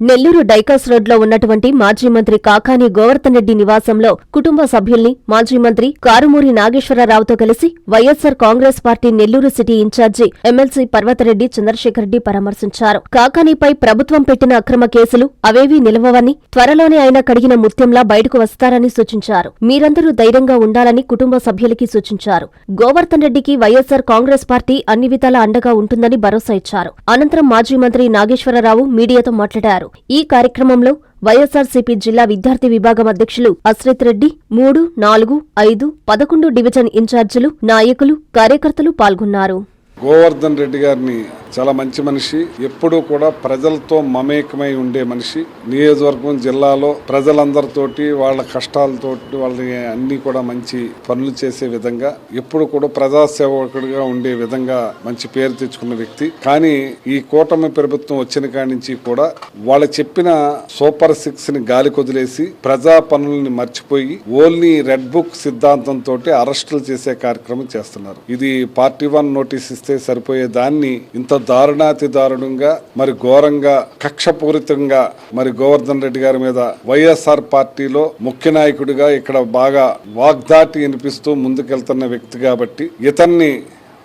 నెల్లూరు డైకాస్ రోడ్లో ఉన్నటువంటి మాజీ మంత్రి కాకాని గోవర్ధన్ రెడ్డి నివాసంలో కుటుంబ సభ్యుల్ని మాజీ మంత్రి కారుమూరి నాగేశ్వరరావుతో కలిసి YSR Congress party Nellore city incharge MLC Parvathareddy Chandrasekhar Reddy పరామర్శించారు. కాకానీపై ప్రభుత్వం పెట్టిన అక్రమ కేసులు అవేవీ నిలవవని త్వరలోనే ఆయన కడిగిన ముత్యంలా బయటకు వస్తారని సూచించారు. మీరందరూ ధైర్యంగా ఉండాలని కుటుంబ సభ్యులకి సూచించారు. గోవర్ధన్ రెడ్డికి వైఎస్సార్ కాంగ్రెస్ పార్టీ అన్ని విధాల అండగా ఉంటుందని భరోసా ఇచ్చారు. అనంతరం మాజీ మంత్రి నాగేశ్వరరావు మీడియాతో మాట్లాడారు. ఈ కార్యక్రమంలో వైఎస్సార్సీపీ జిల్లా విద్యార్థి విభాగం అధ్యక్షులు అశ్రిత్ రెడ్డి మూడు నాలుగు ఐదు పదకొండు డివిజన్ ఇన్ఛార్జీలు నాయకులు కార్యకర్తలు పాల్గొన్నారు. గోవర్ధన్ రెడ్డి గారిని చాలా మంచి మనిషి. ఎప్పుడూ కూడా ప్రజలతో మమేకమై ఉండే మనిషి. నియోజకవర్గం జిల్లాలో ప్రజలందరితోటి వాళ్ళ కష్టాలతోటి వాళ్ళని అన్ని కూడా మంచి పనులు చేసే విధంగా ఎప్పుడు కూడా ప్రజాసేవకుడిగా ఉండే విధంగా మంచి పేరు తెచ్చుకున్న వ్యక్తి. కానీ ఈ కూటమి ప్రభుత్వం వచ్చిన కాడి నుంచి కూడా వాళ్ళు చెప్పిన సూపర్ సిక్స్ని గాలి కొదిలేసి ప్రజా పనుల్ని మర్చిపోయి ఓన్లీ రెడ్ బుక్ సిద్ధాంతంతో అరెస్టులు చేసే కార్యక్రమం చేస్తున్నారు. ఇది పార్టీ వన్ నోటీస్ ఇస్తే సరిపోయే దాన్ని ఇంత దారుణాతి దారుణంగా మరి ఘోరంగా కక్షపూరితంగా మరి గోవర్ధన్ రెడ్డి గారి మీద వైఎస్ఆర్ పార్టీలో ముఖ్య నాయకుడిగా ఇక్కడ బాగా వాగ్దాటి వినిపిస్తూ ముందుకెళ్తున్న వ్యక్తి కాబట్టి ఇతన్ని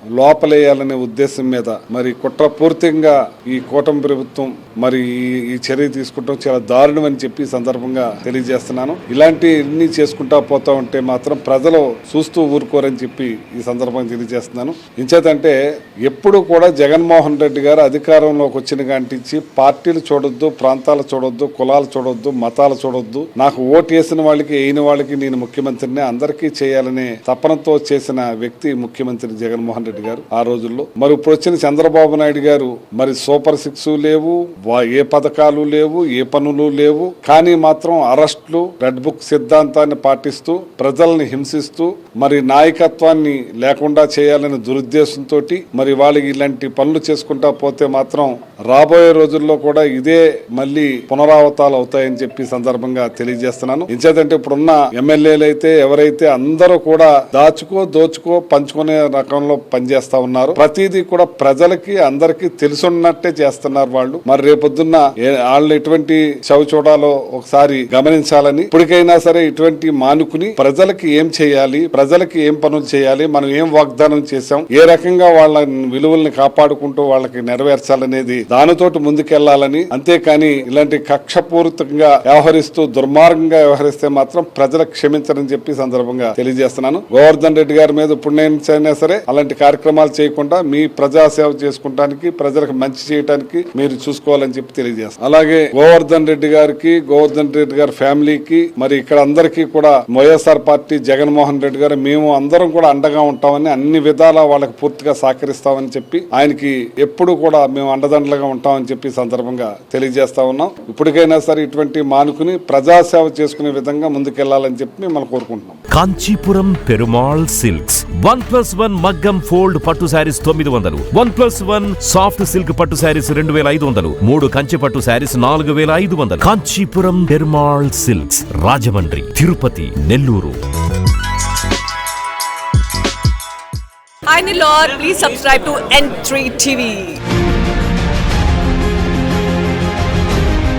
లోపలేయాలనే ఉద్దేశం మీద మరి కుట్రపూర్తిగా ఈ కూటమి ప్రభుత్వం మరి ఈ- ఈ చర్య తీసుకుంటాం చాలా దారుణం అని చెప్పి సందర్భంగా తెలియజేస్తున్నాను. ఇలాంటి ఇన్ని చేసుకుంటా పోతా ఉంటే మాత్రం ప్రజలు చూస్తూ ఊరుకోరని చెప్పి ఈ సందర్భంగా తెలియజేస్తున్నాను. ఇంచేతంటే ఎప్పుడు కూడా జగన్మోహన్ రెడ్డి గారు అధికారంలోకి వచ్చిన కాంటించి పార్టీలు చూడొద్దు ప్రాంతాలు చూడొద్దు కులాలు చూడొద్దు మతాలు చూడొద్దు. నాకు ఓటు వేసిన వాళ్ళకి వేయని వాళ్ళకి నేను ముఖ్యమంత్రిని అందరికీ చేయాలనే తపనతో చేసిన వ్యక్తి ముఖ్యమంత్రి జగన్మోహన్ రెడ్డి గారు ఆ రోజుల్లో. మరి ఇప్పుడు వచ్చిన చంద్రబాబు నాయుడు గారు మరి సూపర్ సిక్స్ లేవు వా- ఏ పథకాలు లేవు ఏ పనులు లేవు కానీ మాత్రం అరెస్టులు రెడ్ బుక్ సిద్ధాంతాన్ని పాటిస్తూ ప్రజల్ని హింసిస్తూ మరి నాయకత్వాన్ని లేకుండా చేయాలనే దురుద్దేశంతో మరి వాళ్ళకి ఇలాంటి పనులు చేసుకుంటా పోతే మాత్రం రాబోయే రోజుల్లో కూడా ఇదే మళ్ళీ పునరావతాలు అవుతాయని చెప్పి సందర్భంగా తెలియజేస్తున్నాను. ఇంచేదంటే ఇప్పుడున్న ఎమ్మెల్యేలు అయితే ఎవరైతే అందరూ కూడా దాచుకో దోచుకో పంచుకునే రకంలో పనిచేస్తా ఉన్నారు. ప్రతిదీ కూడా ప్రజలకి అందరికీ తెలుసున్నట్టే చేస్తున్నారు వాళ్ళు. మరి రేపొద్దున్న వాళ్ళు ఎటువంటి చవి చూడాలో ఒకసారి గమనించాలని ఇప్పటికైనా సరే ఇటువంటి మానుకుని ప్రజలకి ఏం చేయాలి ప్రజలకి ఏం పనులు చేయాలి మనం ఏం వాగ్దానం చేశాం ఏ రకంగా వాళ్ళ విలువల్ని కాపాడుకుంటూ వాళ్ళకి నెరవేర్చాలనేది దానితోటి ముందుకెళ్ళాలని అంతేకాని ఇలాంటి కక్షపూరితంగా వ్యవహరిస్తూ దుర్మార్గంగా వ్యవహరిస్తే మాత్రం ప్రజలకు క్షమించరని చెప్పి సందర్భంగా తెలియజేస్తున్నాను. గోవర్ధన్ రెడ్డి గారి మీద ఇప్పుడు నేను అయినా సరే అలాంటి కార్యక్రమాలు చేయకుండా మీ ప్రజాసేవ చేసుకుంటానికి ప్రజలకు మంచి చేయడానికి మీరు చూసుకోవాలని చెప్పి తెలియజేస్తాం. అలాగే గోవర్ధన్ రెడ్డి గారికి గోవర్ధన్ రెడ్డి గారి ఫ్యామిలీకి మరి ఇక్కడ అందరికీ కూడా వైఎస్ఆర్ పార్టీ జగన్మోహన్ రెడ్డి గారు మేము అందరం కూడా అండగా ఉంటామని అన్ని విధాలా వాళ్ళకి పూర్తిగా సహకరిస్తామని చెప్పి ఆయనకి ఎప్పుడు కూడా మేము అండదండలుగా ఉంటామని చెప్పి సందర్భంగా తెలియజేస్తా ఉన్నాం. ఇప్పటికైనా సరే ఇటువంటి మానుకుని ప్రజాసేవ చేసుకునే విధంగా ముందుకెళ్ళాలని చెప్పి మిమ్మల్ని కోరుకుంటున్నాం. Kanchipuram Perumal silks. One plus one మగ్గం గోల్డ్ పట్టు శారీస్ తొమ్మిది వందలు. One plus one soft silk పట్టు శారీస్ రెండు వేల ఐదు వందలు. మూడు కంచి పట్టు శారీస్ నాలుగు వేల ఐదు వందలు. Kanchipuram Perumal silks Rajahmundry Tirupati Nellore. Hi Nilor, please subscribe to N3 TV.